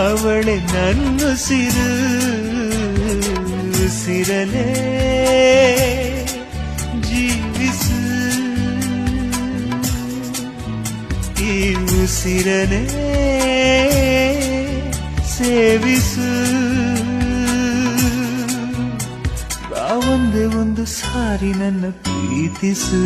ಅವಳೆ ನನ್ನುಸಿರು ಸಿರಲೇ ಜೀವಿಸು ಈ ಉಸಿರನೇ ಸೇವಿಸು ಬಾ ಒಂದೇ ಒಂದು ಸಾರಿ ನನ್ನ ಪ್ರೀತಿಸು